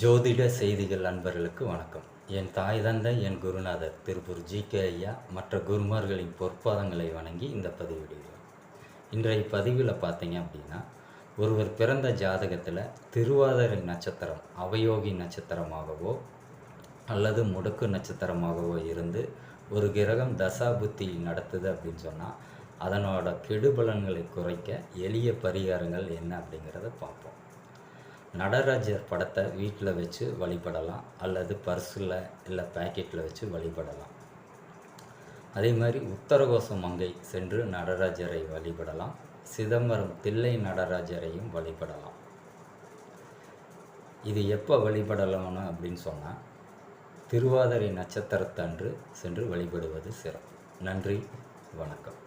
ஜோதிட செய்திகள் அன்பர்களுக்கு வணக்கம். என் தாய் தந்தை என் குருநாதர் திருப்பூர் ஜி. கே. ஐயா மற்ற குருமார்களின் பொற்பாதங்களை வணங்கி இந்த பதிவிடுகிறோம். இன்றைய பதிவில் பார்த்தீங்க அப்படின்னா ஒருவர் பிறந்த ஜாதகத்தில் திருவாதிரை நட்சத்திரம் அவயோகி நட்சத்திரமாகவோ அல்லது முடக்கு நட்சத்திரமாகவோ இருந்து ஒரு கிரகம் தசாபுத்தி நடத்துது அப்படின்னு சொன்னால் அதனோட கெடுபலன்களை குறைக்க எளிய பரிகாரங்கள் என்ன அப்படிங்கிறத பார்ப்போம். நடராஜர் படத்தை வீட்டில் வச்சு வழிபடலாம் அல்லது பர்ஸில் இல்லை பேக்கெட்டில் வச்சு வழிபடலாம். அதே மாதிரி உத்தரகோச மங்கை சென்று நடராஜரை வழிபடலாம். சிதம்பரம் தில்லை நடராஜரையும் வழிபடலாம். இது எப்போ வழிபடலாம்னு அப்படின்னு சொன்னால் திருவாதிரை நட்சத்திரத்தன்று சென்று வழிபடுவது சிறப்பு. நன்றி வணக்கம்.